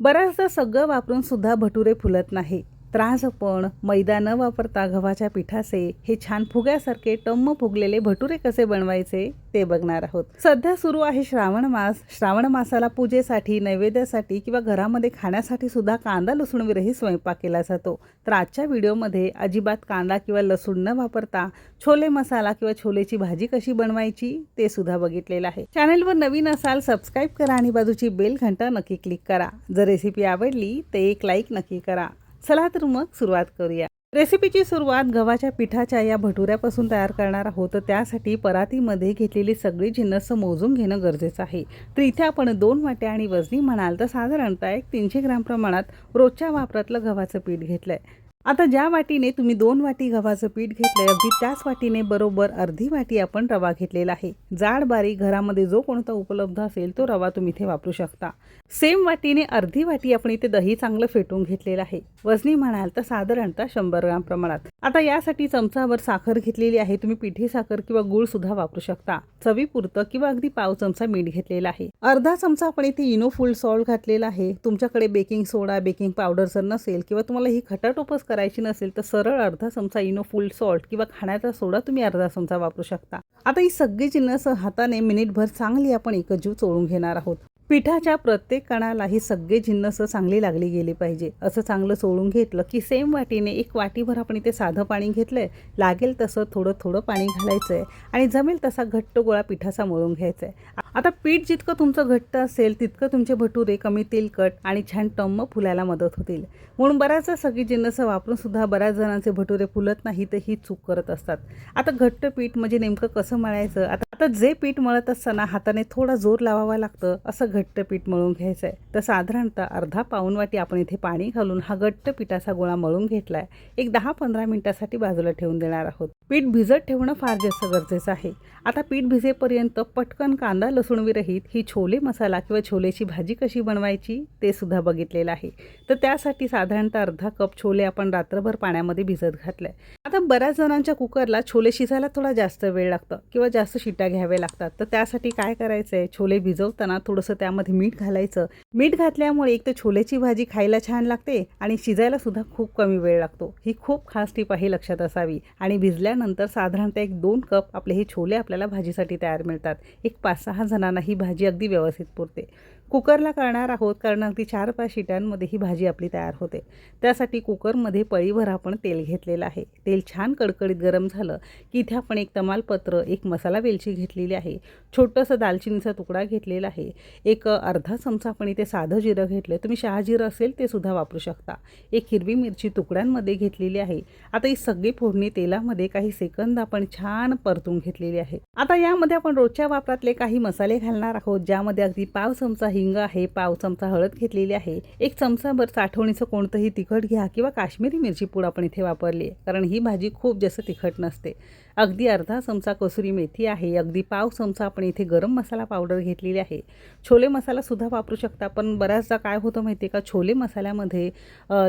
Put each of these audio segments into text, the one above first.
बऱ्याचदा सगळं वापरून सुद्धा भटुरे फुलत नाही. त्रास पण. मैदा न वापरता गव्हाच्या पिठाचे हे छान फुग्यासारखे टम्म फुगलेले भटुरे कसे बनवायचे ते बघणार आहोत. सध्या सुरू आहे श्रावण मास. श्रावण मासाला पूजेसाठी नैवेद्यासाठी किंवा घरामध्ये खाण्यासाठी सुद्धा कांदा लसूण विरही स्वयंपाक केला जातो. तर आजच्या व्हिडिओमध्ये अजिबात कांदा किंवा लसूण न वापरता छोले मसाला किंवा छोलेची भाजी कशी बनवायची ते सुद्धा बघितलेलं आहे. चॅनलवर नवीन असाल सबस्क्राईब करा आणि बाजूची बेल घंटा नक्की क्लिक करा. जर रेसिपी आवडली तर एक लाईक नक्की करा. चला तर मग सुरुवात करूया. रेसिपीची सुरुवात गव्हाच्या पिठाच्या या भटुऱ्यापासून तयार करणार आहोत. तर त्यासाठी परातीमध्ये घेतलेली सगळी जिन्नस मोजून घेणं गरजेचं आहे. तर इथे आपण दोन वाट्या आणि वजनी म्हणाल तर साधारणतः एक तीनशे ग्राम प्रमाणात रोजच्या वापरातलं गव्हाचं पीठ घेतलंय. आता ज्या वाटीने तुम्ही दोन वाटी गव्हाचं पीठ घेतलंय अगदी त्याच वाटीने बरोबर अर्धी वाटी आपण रवा घेतलेला आहे. जाड बारीक घरामध्ये जो कोणता उपलब्ध असेल तो रवा तुम्ही इथे वापरू शकता. सेम वाटीने अर्धी वाटी आपण इथे दही चांगलं फेटून घेतलेलं आहे. वजनी म्हणाल तर साधारणतः शंभर ग्राम प्रमाणात. आता यासाठी चमचाभर साखर घेतलेली आहे. तुम्ही पिठी साखर किंवा गुळ सुद्धा वापरू शकता. चवीपुरतं किंवा अगदी पाव चमचा मीठ घेतलेला आहे. अर्धा चमचा आपण इथे इनो फुल सॉल्ट घातलेला आहे. तुमच्याकडे बेकिंग सोडा बेकिंग पावडर जर नसेल किंवा तुम्हाला ही खटाटोपस करायची नसेल तर सरळ अर्धा चमचा इनो फुल सॉल्ट किंवा खाण्याचा सोडा तुम्ही अर्धा चमचा वापरू शकता. आता ही सगळी जिन्नस हाताने मिनिटभर चांगली आपण एकजीव चोळून घेणार आहोत. पिठाच्या प्रत्येक कणाला ही सगळे जिन्नस चांगली लागली गेली पाहिजे. असं चांगलं सोडून घेतलं की सेम वाटीने एक वाटीभर आपण इथे साधं पाणी घेतलंय. लागेल तसं थोडं थोडं पाणी घालायचं आहे आणि जमेल तसा घट्ट गोळा पिठाचा मळून घ्यायचा आहे आता पीठ जितकं तुमचं घट्ट असेल तितकं तुमचे भटुरे कमी तेलकट आणि छान टम्म फुलायला मदत होतील. म्हणून बऱ्याचदा सगळी जिन्नसं वापरून सुद्धा बऱ्याच जणांचे भटुरे फुलत नाही तर ही चूक करत असतात. आता घट्ट पीठ म्हणजे नेमकं कसं मळायचं? आता आता जे पीठ मळत असताना हाताने थोडा जोर लावावा लागतं असं घट्ट पीठ मळून घ्यायचं आहे तर साधारणतः अर्धा पाऊण वाटी आपण इथे पाणी घालून हा घट्ट पिठाचा गोळा मळून घेतला आहे एक दहा पंधरा मिनटासाठी बाजूला ठेवून देणार आहोत. पीठ भिजत ठेवणं फार जास्त गरजेचं आहे. आता पीठ भिजेपर्यंत पटकन कांदा लसूण विरहित ही छोले मसाला किंवा छोलेची भाजी कशी बनवायची ते सुद्धा बघितलेलं आहे. तर त्यासाठी साधारणतः अर्धा कप छोले आपण रात्रभर पाण्यामध्ये भिजत घातलंय. आता बऱ्याच जणांच्या कुकरला छोले शिजायला थोडा जास्त वेळ लागतं किंवा जास्त शिट्या घ्याव्या लागतात. तर त्यासाठी काय करायचं आहे छोले भिजवताना थोडंसं त्यामध्ये मीठ घालायचं. मीठ घातल्यामुळे एक तर छोलेची भाजी खायला छान लागते आणि शिजायला सुद्धा खूप कमी वेळ लागतो. ही खूप खास टीप आहे लक्षात असावी. आणि त्यानंतर साधारणतः एक दोन कप आपले हे छोले आपल्याला भाजीसाठी तयार मिळतात. एक पाच सहा जणांना ही भाजी अगदी व्यवस्थित पुरते. कुकरला करणार आहोत कारण अगदी चार पाच शिट्यांमध्ये ही भाजी आपली तयार होते. त्यासाठी कुकरमध्ये पळीभर आपण तेल घेतलेलं आहे. तेल छान कडकडीत गरम झालं की इथे आपण एक तमालपत्र एक मसाला वेलची घेतलेली आहे. छोटंसं दालचिनीचा तुकडा घेतलेला आहे. एक अर्धा चमचा आपण इथे साधं जिरं घेतलं तुम्ही शहाजिरं असेल ते सुद्धा वापरू शकता. एक हिरवी मिरची तुकड्यांमध्ये घेतलेली आहे. आता ही सगळी फोडणी तेलामध्ये काही सेकंद आपण छान परतून घेतलेली आहे. आता यामध्ये आपण रोजच्या वापरातले काही मसाले घालणार आहोत ज्यामध्ये अगदी पाव चमचा हिंग आहे पाव चमचा हळद घेतलेली आहे. एक चमचाभर साठवणीचं कोणतंही तिखट घ्या किंवा काश्मीरी मिरची पूड आपण इथे वापरली आहे. कारण ही भाजी खूप जास्त तिखट नसते. अगदी अर्धा चमचा कसुरी मेथी आहे. अगदी पाव चमचा आपण इथे गरम मसाला पावडर घेतलेली आहे. छोले मसालासुद्धा वापरू शकता. पण बऱ्याचदा काय होतं माहिती आहे का? छोले मसाल्यामध्ये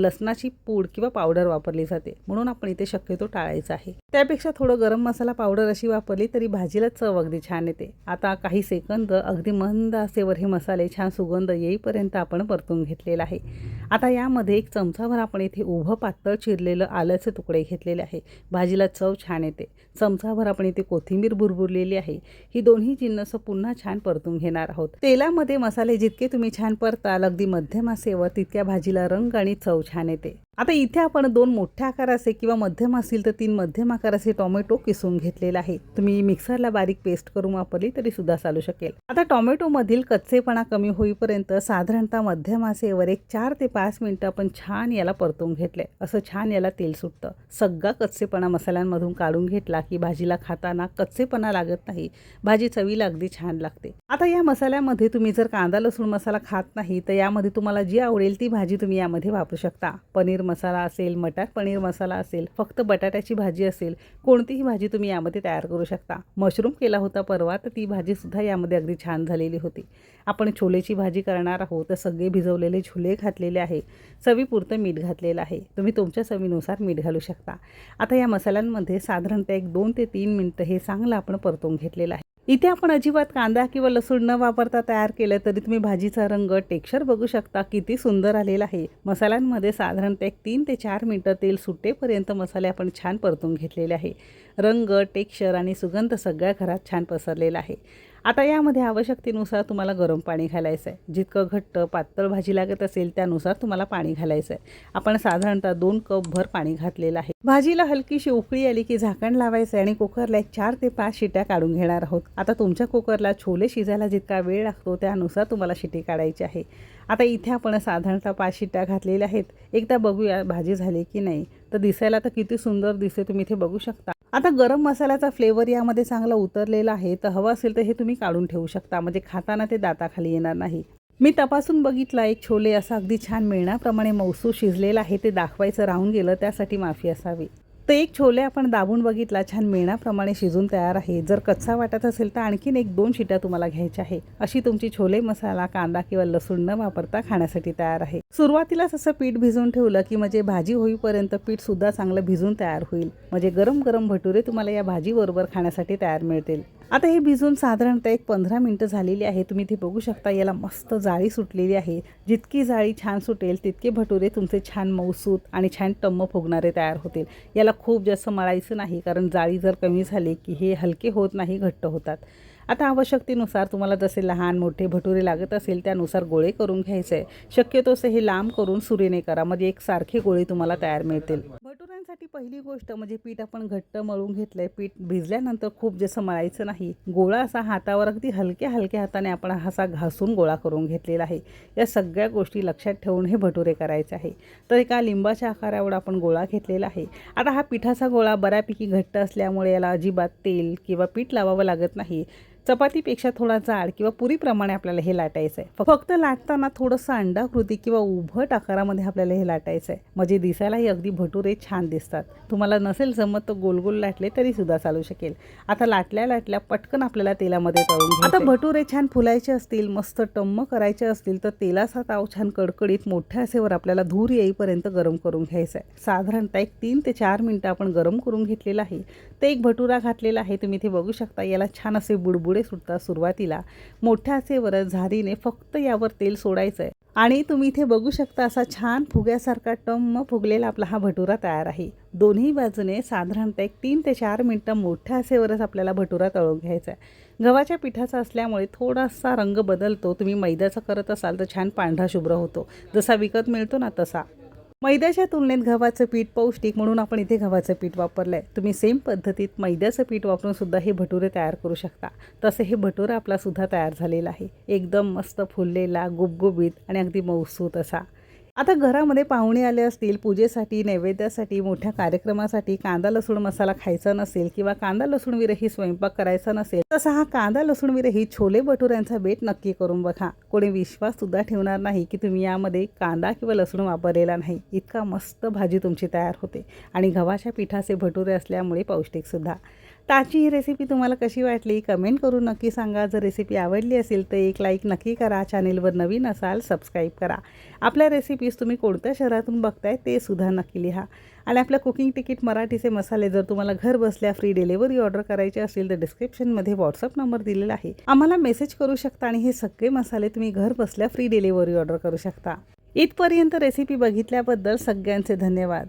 लसणाची पूड किंवा पावडर वापरली जाते. म्हणून आपण इथे शक्यतो टाळायचं आहे. त्यापेक्षा थोडं गरम मसाला पावडर अशी वापरली तरी भाजीला चव अगदी छान येते. आता काही सेकंद अगदी मंद असेवर हे मसाले छान सुगंध येईपर्यंत आपण परतून घेतलेला आहे. आता यामध्ये एक चमचाभर आपण इथे उभं पातळ चिरलेलं आल्याचे तुकडे घेतलेले आहे. भाजीला चव छान येते. चमचाभर आपण इथे कोथिंबीर भुरभुरलेली आहे. ही दोन्ही जिन्नस पुन्हा छान परतून घेणार आहोत. तेलामध्ये मसाले जितके तुम्ही छान परताल अगदी मध्यमासेवर तितक्या भाजीला रंग आणि चव छान येते. आता इथे आपण दोन मोठ्या आकाराचे किंवा मध्यम असतील तर तीन मध्यम आकाराचे टोमॅटो किसून घेतलेला आहे तुम्ही मिक्सरला बारीक पेस्ट करून वापरली तरी सुद्धा चालू शकेल. आता टोमॅटोमधील कच्चेपणा कमी होईपर्यंत साधारणतः मध्यम आसेवर एक चार ते पाच मिनटं आपण छान याला परतून घेतले असं छान याला तेल सुटतं. सगळा कच्चेपणा मसाल्यांमधून काढून घेतला की भाजीला खाताना कच्चेपणा लागत नाही. भाजी चवीला अगदी छान लागते. आता या मसाल्यामध्ये तुम्ही जर कांदा लसूण मसाला खात नाही तर यामध्ये तुम्हाला जी आवडेल ती भाजी तुम्ही यामध्ये वापरू शकता. पनीर मसाला असेल मटार पनीर मसाला असेल फक्त बटाट्याची भाजी असेल कोणतीही भाजी तुम्ही यामध्ये तयार करू शकता. मशरूम केला होता परवा तर ती भाजीसुद्धा यामध्ये अगदी छान झालेली होती. आपण छोलेची भाजी करणार आहोत तर सगळे भिजवलेले छोले घातलेले आहे. चवीपुरतं मीठ घातलेलं आहे. तुम्ही तुमच्या चवीनुसार मीठ घालू शकता. आता या मसाल्यांमध्ये साधारणतः एक दोन ते तीन मिनटं हे चांगलं आपण परतून घेतलेलं आहे. इथे आपण अजिबात कांदा किंवा लसूण न वापरता तयार केलं तरी तुम्ही भाजीचा रंग टेक्स्चर बघू शकता. किती सुंदर आलेला आहे. मसाल्यांमध्ये साधारणतः एक तीन ते चार मिनटं तेल सुटेपर्यंत मसाले आपण छान परतून घेतलेले आहे. रंग टेक्स्चर आणि सुगंध सगळ्या घरात छान पसरलेला आहे. आता यामध्ये आवश्यकतेनुसार तुम्हाला गरम पाणी घालायचं आहे जितकं घट्ट पातळ भाजी लागत असेल त्यानुसार तुम्हाला पाणी घालायचं आहे आपण साधारणतः दोन कप भर पाणी घातलेलं आहे. भाजीला हलकीशी उकळी आली की झाकण लावायचं आहे आणि कुकरला एक चार ते पाच शिट्या काढून घेणार आहोत. आता तुमच्या कुकरला छोले शिजायला जितका वेळ लागतो त्यानुसार तुम्हाला शिटी काढायची आहे. आता इथे आपण साधारणतः पाच शिट्या घातलेल्या आहेत. एकदा बघूया भाजी झाली की नाही. तर दिसायला तर किती सुंदर दिसते. तुम्ही इथे बघू शकता. आता गरम मसाल्याचा फ्लेवर यामध्ये चांगला उतरलेला आहे तर हवं असेल तर हे तुम्ही काढून ठेवू शकता. म्हणजे खाताना ते दाताखाली येणार नाही. मी तपासून बघितला एक छोले असा अगदी छान मिळण्याप्रमाणे मौसू शिजलेला आहे ते दाखवायचं राहून गेलं त्यासाठी माफी असावी. तर एक छोले आपण दाबून बघितला छान मेणाप्रमाणे शिजून तयार आहे. जर कच्चा वाटत असेल तर आणखीन एक दोन शिट्या तुम्हाला घ्यायच्या आहे. अशी तुमची छोले मसाला कांदा किंवा लसूण न वापरता खाण्यासाठी तयार आहे. सुरुवातीलाच असं पीठ भिजवून ठेवलं की म्हणजे भाजी होईपर्यंत पीठ सुद्धा चांगलं भिजून तयार होईल. म्हणजे गरम गरम भटुरे तुम्हाला या भाजीबरोबर खाण्यासाठी तयार मिळतील. आता हे भिजून साधारणतः एक पंधरा मिनटं झालेली आहे. तुम्ही इथे बघू शकता याला मस्त जाळी सुटलेली आहे. जितकी जाळी छान सुटेल तितके भटुरे तुमचे छान मऊसूत आणि छान टम्म फुगणारे तयार होतील. याला खूप जास्त मळायचं नाही कारण जाळी जर कमी झाली की हे हलके होत नाही घट्ट होतात. आता आवश्यकतेनुसार तुम्हाला जसे लहान मोठे भटुरे लागत असेल त्यानुसार गोळे करून घ्यायचे. आहे शक्यतो असे हे लांब करून सुरीने करा म्हणजे एकसारखे गोळे तुम्हाला तयार मिळतील. ती पहिली गोष्ट म्हणजे पीठ आपण घट्ट मळून घेतलं आहे पीठ भिजल्यानंतर खूप जसं मळायचं नाही गोळा असा हातावर अगदी हलक्या हलक्या हाताने आपण असा घासून गोळा करून घेतलेला आहे. या सगळ्या गोष्टी लक्षात ठेवून हे भटुरे करायचे आहे. तर एका लिंबाच्या आकारावर आपण गोळा घेतलेला आहे. आता हा पिठाचा गोळा बऱ्यापैकी घट्ट असल्यामुळे याला अजिबात तेल किंवा पीठ लावावं लागत नाही. चपातीपेक्षा थोडा जाड किंवा पुरीप्रमाणे आपल्याला हे लाटायचं आहे फक्त लाटताना थोडंसं अंडाकृती किंवा उभट आकारामध्ये आपल्याला हे लाटायचं आहे म्हणजे दिसायलाही अगदी भटुरे छान दिसतात. तुम्हाला नसेल जमत तर गोल गोल लाटले तरी सुद्धा चालू शकेल. आता लाटल्या लाटल्या पटकन आपल्याला तेलामध्ये तळून आता भटुरे छान फुलायचे असतील मस्त टम्म करायचे असतील तर तेलाचा ताव छान कडकडीत मोठ्या असेवर आपल्याला धूर येईपर्यंत गरम करून घ्यायचा आहे साधारणतः एक तीन ते चार मिनटं आपण गरम करून घेतलेलं आहे. ते एक भटुरा घातलेला आहे तुम्ही इथे बघू शकता याला छान असे बुडबुडे सुटतात सुरुवातीला मोठ्याचे आचेवर झारीने फक्त यावर तेल सोडायचं आहे आणि तुम्ही इथे बघू शकता असा छान फुग्यासारखा टम्म फुगलेला आपला हा भटुरा तयार आहे. दोन्ही बाजूने साधारणतः एक तीन ते चार मिनटं मोठ्या असेवरच आपल्याला भटुरा तळून घ्यायचा आहे गव्हाच्या पिठाचा असल्यामुळे थोडासा रंग बदलतो. तुम्ही मैद्याचा करत असाल तर छान पांढरा शुभ्र होतो. जसा विकत मिळतो ना तसा. मैद्याच्या तुलनेत गव्हाचं पीठ पौष्टिक म्हणून आपण इथे गव्हाचं पीठ वापरलं आहे तुम्ही सेम पद्धतीत मैद्याचं पीठ वापरून सुद्धा हे भटुरे तयार करू शकता. तसे हे भटुरा आपला सुद्धा तयार झालेला आहे. एकदम मस्त फुललेला गुबगुबीत आणि अगदी मौसूत असा. आता घरामध्ये पाहुणे आले असतील पूजेसाठी नैवेद्यासाठी मोठ्या कार्यक्रमासाठी कांदा लसूण मसाला खायचा नसेल किंवा कांदा लसूण विरही स्वयंपाक करायचा नसेल तसा हा कांदा लसूण विरही छोले भटुऱ्यांचा बेट नक्की करून बघा. कोणी विश्वास सुद्धा ठेवणार नाही की तुम्ही यामध्ये कांदा किंवा लसूण वापरलेला नाही. इतका मस्त भाजी तुमची तयार होते. आणि गव्हाच्या पिठाचे भटुरे असल्यामुळे पौष्टिकसुद्धा ताची ही रेसिपी तुम्हाला कशी वाटली कमेंट करून नक्की सांगा. जर रेसिपी आवडली असेल तर एक लाईक नक्की करा. चॅनेलवर नवीन असाल सबस्क्राईब करा. आपल्या रेसिपीज तुम्ही कोणत्या शहरातून बघताय ते सुद्धा नक्की लिहा. आणि आपल्या कुकिंग तिकीट मराठीचे मसाले जर तुम्हाला घर बसल्या फ्री डिलिव्हरी ऑर्डर करायची असेल तर डिस्क्रिप्शनमध्ये व्हॉट्सअप नंबर दिलेला आहे. आम्हाला मेसेज करू शकता आणि हे सगळे मसाले तुम्ही घर बसल्या फ्री डिलिव्हरी ऑर्डर करू शकता. इथपर्यंत रेसिपी बघितल्याबद्दल सगळ्यांचे धन्यवाद.